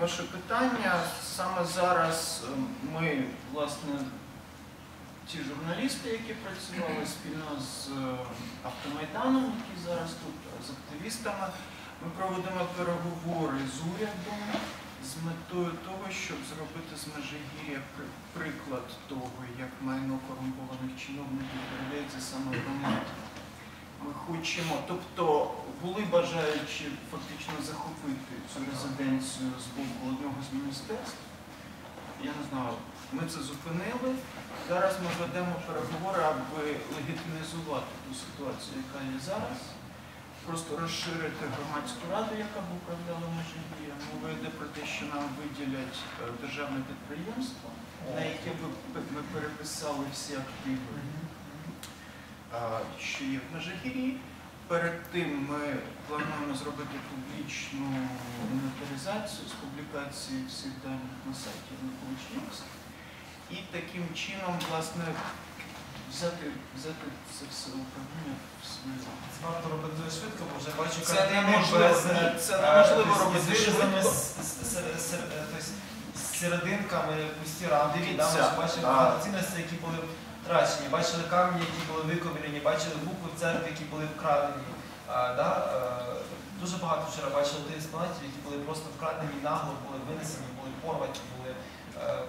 ваше питання. Саме зараз е, ми, власне, ті журналісти, які працювали спільно з е, Автомайданом, які зараз тут е, з активістами, ми проводимо переговори з урядом з метою того, щоб зробити з Межигір'я при- приклад того, як майно корумпованих чиновників передається саме громаді. Ми хочемо, тобто були бажаючі фактично захопити цю резиденцію з боку одного з міністерств. Я не знаю, ми це зупинили. Зараз ми ведемо переговори, аби легітимізувати ту ситуацію, яка є зараз. Просто розширити громадську раду, яка б управляла Межигір'ям. Мова йде про те, що нам виділять е, державне підприємство, на яке б ми переписали всі активи що є в Межигір'ї. Перед тим ми плануємо зробити публічну інвентаризацію з публікації всіх даних на сайті Янукович І таким чином, власне, взяти, взяти це все управління в. Це варто робити дуже швидко, бо вже бачу Це картини неможливо, без, це е, неможливо робити з швидко. з- е, тобто серединками пусті рамки, да, ми багато цінностей, які були втрачені, бачили камні, які були виковірені, бачили букви в церкві, які були вкрадені. А, да, е, дуже багато вчора бачили тих експонатів, які були просто вкрадені нагло, були винесені, були порваті, були е,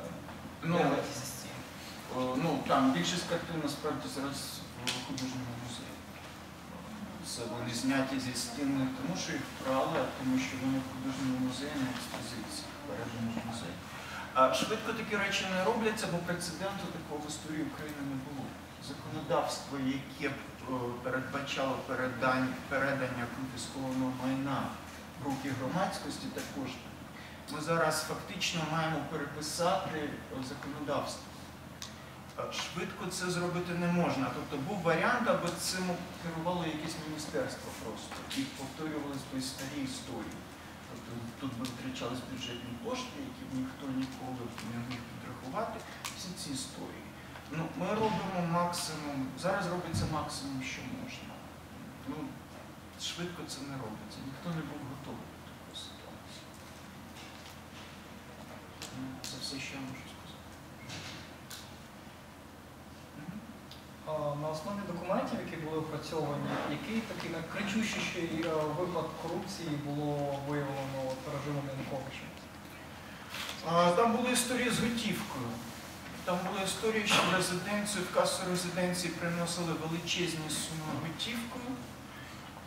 Ну, зі стін. Ну, там більшість картин насправді зараз в художньому музеї. Це вони зняті зі стін не тому, що їх вкрали, а тому, що вони в художньому музеї на експозиції, в музей. А швидко такі речі не робляться, бо прецеденту такого в історії України не було. Законодавство, яке е, передбачало передань, передання конфіскованого майна в руки громадськості, також. Ми зараз фактично маємо переписати е, законодавство. Е, Швидко це зробити не можна. Тобто був варіант, аби цим керувало якесь міністерство просто і повторювались би старі історії. Тобто тут би витрачались бюджетні кошти, які б ніхто не міг підрахувати. Всі ці історії. Ну, ми робимо максимум, зараз робиться максимум, що можна. Ну, швидко це не робиться. Ніхто не був готовий до такої ситуації. Ну, Це все, що я можу сказати. На основі документів, які були опрацьовані, який такий найкричущіший е, випадок корупції було виявлено режимом Януковича? Там були історії з готівкою. Там були історії, що резиденцію, в касу резиденції приносили величезні суми готівкою,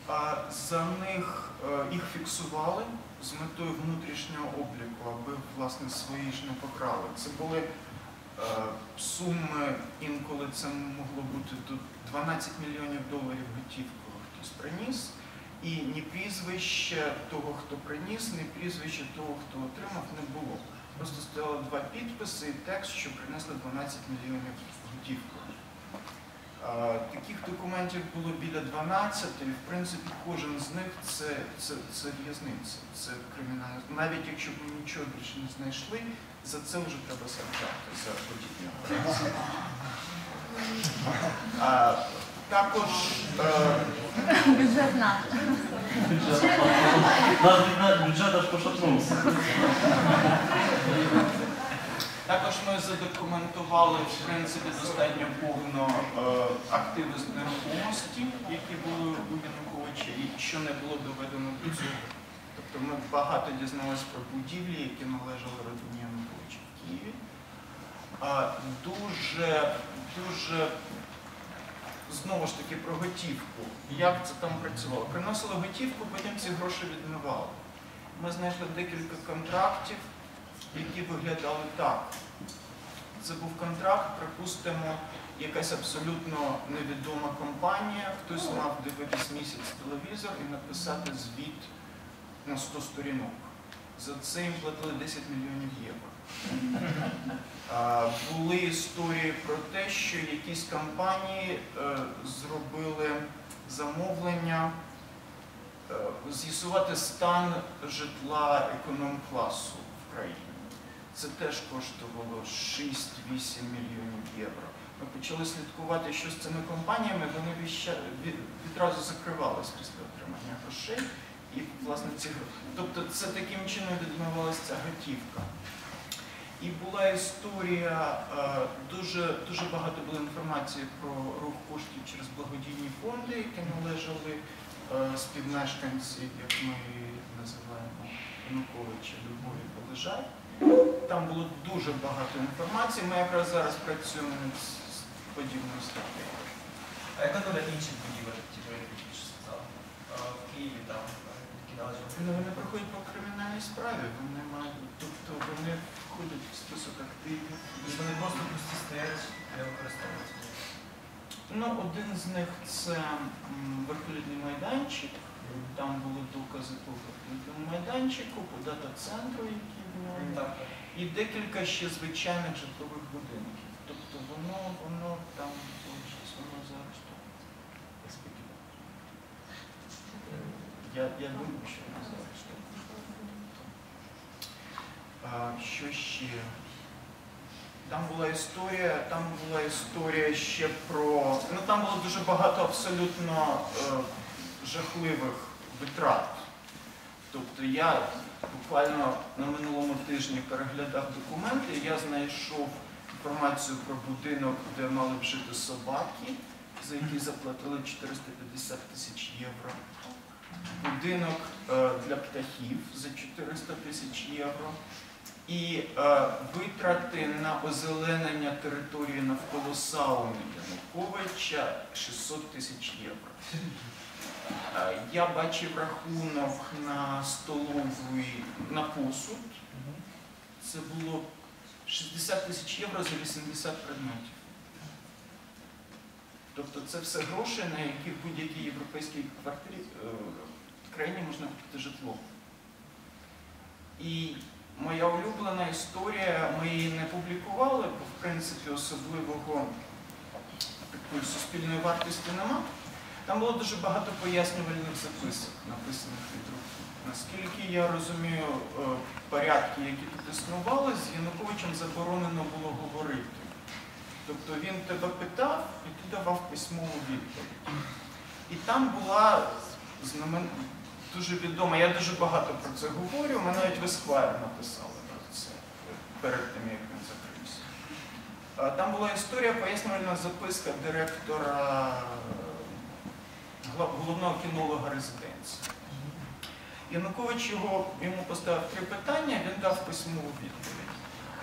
а за них е, їх фіксували з метою внутрішнього обліку, аби власне свої ж не покрали. Це були е, суми, інколи це могло бути до 12 мільйонів доларів готівкою хтось приніс. І ні прізвище того, хто приніс, ні прізвище того, хто отримав, не було. Просто стояло два підписи і текст, що принесли 12 мільйонів готівкою. Таких документів було біля 12, і в принципі кожен з них це, це, це в'язниця, це кримінальне. Навіть якщо б ми нічого більше не знайшли, за це вже треба саджати за подібні операції. Також е, Бюджет наш. Бюджет- аж пошатнувся. Також ми задокументували в принципі достатньо повно е, активи з нерухомості, які були у Януковича, і що не було доведено до цього. Тобто ми багато дізналися про будівлі, які належали родині Януковича в Києві. Дуже, дуже знову ж таки про готівку. Як це там працювало? Приносили готівку, потім ці гроші відмивали. Ми знайшли декілька контрактів, які виглядали так. Це був контракт, припустимо, якась абсолютно невідома компанія, хтось мав дивитись місяць телевізор і написати звіт на 100 сторінок. За це їм платили 10 мільйонів євро. Були історії про те, що якісь компанії е, зробили замовлення е, з'ясувати стан житла економ-класу в країні. Це теж коштувало 6-8 мільйонів євро. Ми почали слідкувати, що з цими компаніями, вони відразу закривались після отримання грошей. І, власне, ці. Тобто це таким чином відмивалася ця Птахівка. І була історія, е, дуже, дуже багато було інформації про рух коштів через благодійні фонди, які належали е, співмешканці, як ми називаємо, Януковича Любові Полежай. Там було дуже багато інформації. Ми якраз зараз працюємо з подібною статтею. А яка доля інших будівель, ті, про які тільки що сказав? В Києві там, е, які. Ну, вони проходять по кримінальній справі, вони мають, тобто вони входять в список активів. Тобто вони просто пусті стоять, не використовуються. Ну, один з них це вертолітний майданчик. Там були докази по вертолітному майданчику, по дата-центру, який в ньому. Так. І декілька ще звичайних житлових будинків. Тобто воно, воно там залишилось, воно зараз тут. Я. Я, я думаю, що воно зараз тут. Що ще? Там була історія, там була історія ще про. Ну там було дуже багато абсолютно е, жахливих витрат. Тобто я буквально на минулому тижні переглядав документи, я знайшов інформацію про будинок, де мали б жити собаки, за які заплатили 450 тисяч євро. Будинок е, для птахів за 400 тисяч євро. І е, витрати на озеленення території навколо сауни Януковича 600 тисяч євро. Е, Я бачив рахунок на столовий на посуд. Це було 60 тисяч євро за 80 предметів. Тобто це все гроші, на які в будь-якій європейській квартирі е, країні можна купити житло. І моя улюблена історія, ми її не публікували, бо в принципі особливого такої суспільної вартості нема. Там було дуже багато пояснювальних записок, написаних від руки. Наскільки я розумію, е, порядки, які тут існували, з Януковичем заборонено було говорити. Тобто він тебе питав, і ти давав письмову відповідь. І там була знамен... дуже відома, я дуже багато про це говорю, ми навіть в Esquire написали про це перед тим, як він закрився. Там була історія, пояснювальна записка директора е, головного кінолога резиденції. Янукович його, йому поставив три питання, він дав письмову відповідь.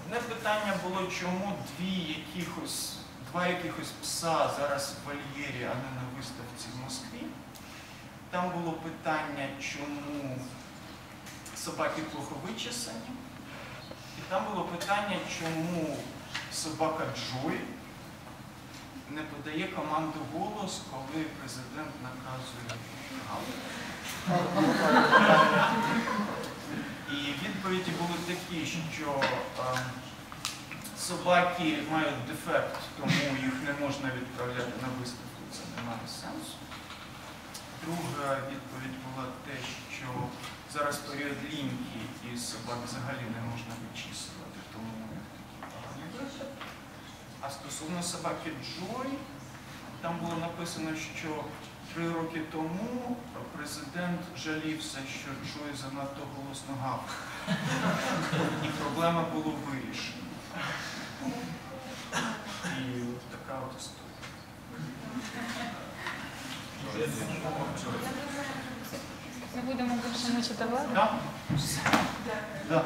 Одне питання було, чому дві якихось, два якихось пса зараз в вольєрі, а не на виставці в Москві. Там було питання, чому собаки плохо вичесані. І там було питання, чому собака Джой не подає команду голос, коли президент наказує. І відповіді були такі, що е, собаки мають дефект, тому їх не можна відправляти на виставку, це не має сенсу. Друга відповідь була те, що зараз період ліньки і собак взагалі не можна вичісувати, тому такий поганий вигляд. А стосовно собаки Джой, там було написано, що три роки тому президент жалівся, що Джой занадто голосно гавкає. І проблема була вирішена. І от така от історія. Да? Да.